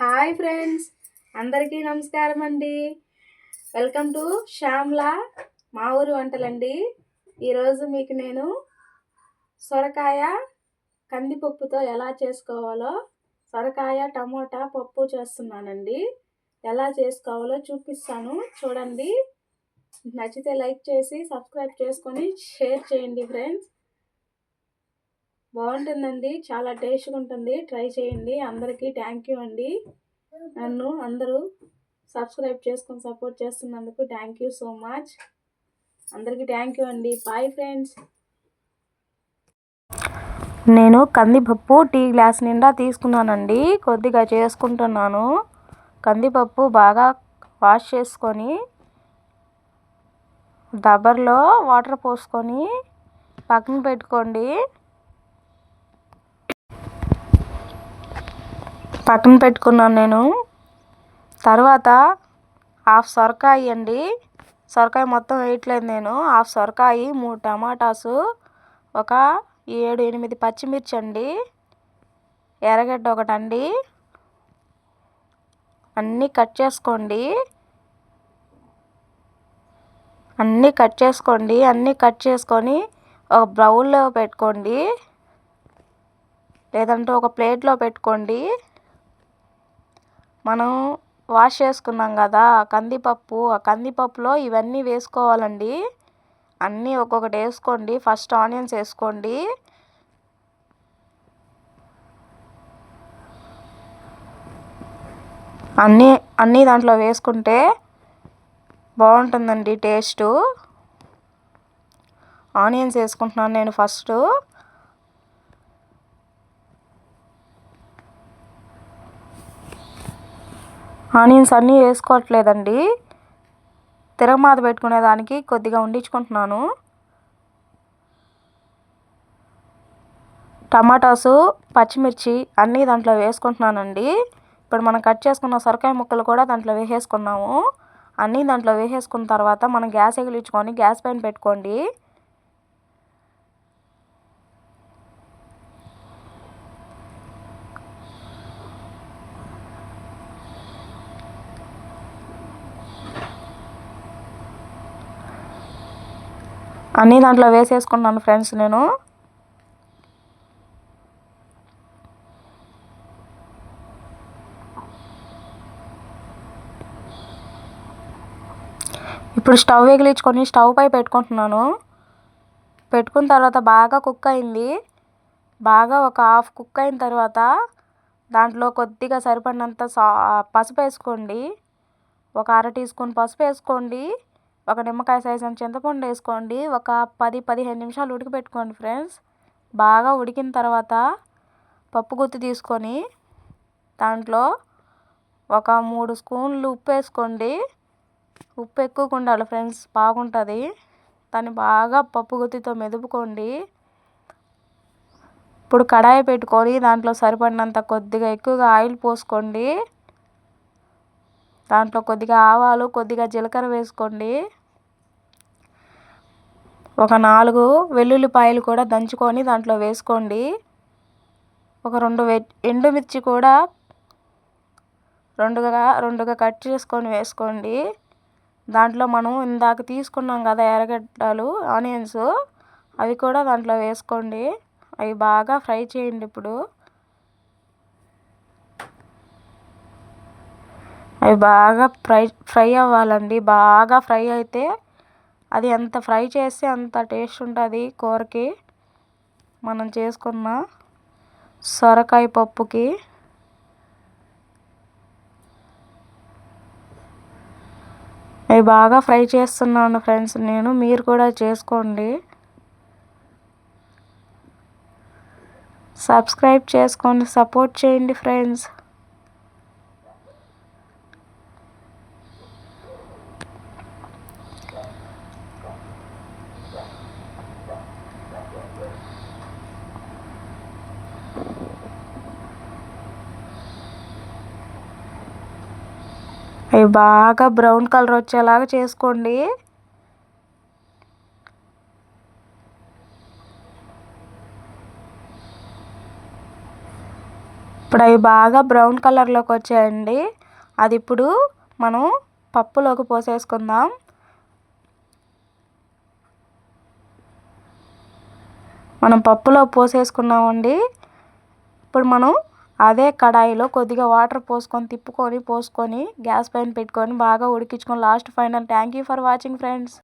Hi friends అందరికీ నమస్కారం అండి. వెల్కమ్ టు శ్యామ్లా మా ఊరు వంటలండి. ఈరోజు మీకు నేను సొరకాయ కందిపప్పుతో ఎలా చేసుకోవాలో సొరకాయ టమోటా పప్పు చేస్తున్నానండి. ఎలా చేసుకోవాలో చూపిస్తాను చూడండి. నచ్చితే లైక్ చేసి సబ్స్క్రైబ్ చేసుకొని షేర్ చేయండి ఫ్రెండ్స్. బాగుంటుందండి. చాలా టేస్ట్గా ఉంటుంది. ట్రై చేయండి. అందరికీ థ్యాంక్ యూ అండి. నన్ను అందరూ సబ్స్క్రైబ్ చేసుకొని సపోర్ట్ చేస్తున్నందుకు థ్యాంక్ యూ సో మచ్. అందరికీ థ్యాంక్ యూ అండి. బాయ్ ఫ్రెండ్స్ నేను కందిపప్పు టీ గ్లాస్ నిండా తీసుకున్నానండి. కొద్దిగా చేసుకుంటున్నాను. కందిపప్పు బాగా వాష్ చేసుకొని దబర్లో వాటర్ పోసుకొని పక్కన పెట్టుకోండి. పక్కన పెట్టుకున్నాను నేను. తర్వాత హాఫ్ సొరకాయ అండి. సొరకాయ మొత్తం వేయట్లేదు నేను. హాఫ్ సొరకాయ మూడు టమాటాసు ఒక ఏడు ఎనిమిది పచ్చిమిర్చి అండి. ఎర్రగడ్డ ఒకటండి. అన్నీ కట్ చేసుకోండి. అన్నీ కట్ చేసుకోండి. అన్నీ కట్ చేసుకొని ఒక బ్రౌన్లో పెట్టుకోండి. లేదంటే ఒక ప్లేట్లో పెట్టుకోండి. మనం వాష్ చేసుకున్నాం కదా కందిపప్పు ఆ కందిపప్పులో ఇవన్నీ వేసుకోవాలండి. అన్నీ ఒక్కొక్కటి వేసుకోండి. ఫస్ట్ ఆనియన్స్ వేసుకోండి. అన్నీ అన్నీ దాంట్లో వేసుకుంటే బాగుంటుందండి టేస్టు. ఆనియన్స్ వేసుకుంటున్నాను నేను ఫస్ట్. ఆనియన్స్ అన్నీ వేసుకోవట్లేదండి. తిరగమాత పెట్టుకునే దానికి కొద్దిగా వండించుకుంటున్నాను టమాటాసు పచ్చిమిర్చి అన్నీ దాంట్లో వేసుకుంటున్నానండి. ఇప్పుడు మనం కట్ చేసుకున్న సొరకాయ ముక్కలు కూడా దాంట్లో వేసేసుకున్నాము. అన్నీ దాంట్లో వేసేసుకున్న తర్వాత మనం గ్యాస్ ఎగిలించుకొని గ్యాస్ పైన పెట్టుకోండి. అన్నీ దాంట్లో వేసేసుకున్నాను ఫ్రెండ్స్ నేను. ఇప్పుడు స్టవ్ వెగిలించుకొని స్టవ్ పై పెట్టుకుంటున్నాను. పెట్టుకున్న తర్వాత బాగా కుక్ అయింది. బాగా ఒక హాఫ్ కుక్ అయిన తర్వాత దాంట్లో కొద్దిగా సరిపడినంత సా పసుపు వేసుకోండి. ఒక అర టీ స్పూన్ పసుపు వేసుకోండి. ఒక నిమ్మకాయ సైజ్ అంత చింతపండు వేసుకోండి. ఒక పది పదిహేను నిమిషాలు ఉడకబెట్టుకోండి ఫ్రెండ్స్ బాగా ఉడికిన తర్వాత పప్పు గుత్తి తీసుకొని దాంట్లో ఒక మూడు స్పూన్లు ఉప్పు వేసుకోండి. ఉప్పు ఎక్కువగా ఉండాలి ఫ్రెండ్స్ బాగుంటుంది. దాన్ని బాగా పప్పు గుత్తితో మెదుపుకోండి. ఇప్పుడు కడాయి పెట్టుకొని దాంట్లో సరిపడినంత కొద్దిగా ఎక్కువగా ఆయిల్ పోసుకోండి. దాంట్లో కొద్దిగా ఆవాలు కొద్దిగా జీలకర్ర వేసుకోండి. ఒక నాలుగు వెల్లుల్లిపాయలు కూడా దంచుకొని దాంట్లో వేసుకోండి. ఒక రెండు ఎండుమిర్చి కూడా రెండుగా రెండుగా కట్ చేసుకొని వేసుకోండి. దాంట్లో మనం ఇందాక తీసుకున్నాం కదా ఎర్రగడ్డలు ఆనియన్స్ అవి కూడా దాంట్లో వేసుకోండి. అవి బాగా ఫ్రై చేయండి ఇప్పుడు. అవి బాగా ఫ్రై ఫ్రై అవ్వాలండి. బాగా ఫ్రై అయితే అది ఎంత ఫ్రై చేస్తే అంత టేస్ట్ ఉంటుంది కూరకి. మనం చేసుకున్న సొరకాయ పప్పుకి. అవి బాగా ఫ్రై చేస్తున్నాను ఫ్రెండ్స్ నేను మీరు కూడా చేసుకోండి. సబ్స్క్రైబ్ చేసుకోండి సపోర్ట్ చేయండి ఫ్రెండ్స్. అవి బాగా బ్రౌన్ కలర్ వచ్చేలాగా చేసుకోండి. ఇప్పుడు అవి బాగా బ్రౌన్ కలర్లోకి వచ్చాయండి. అది ఇప్పుడు మనం పప్పులోకి పోసేసుకుందాం. మనం పప్పులో పోసేసుకున్నామండి. ఇప్పుడు మనం అదే కడాయిలో కొద్దిగా వాటర్ పోసుకొని తిప్పుకొని పోసుకొని గ్యాస్ పైన పెట్టుకొని బాగా ఉడికించుకొని last final. Thank you for watching friends.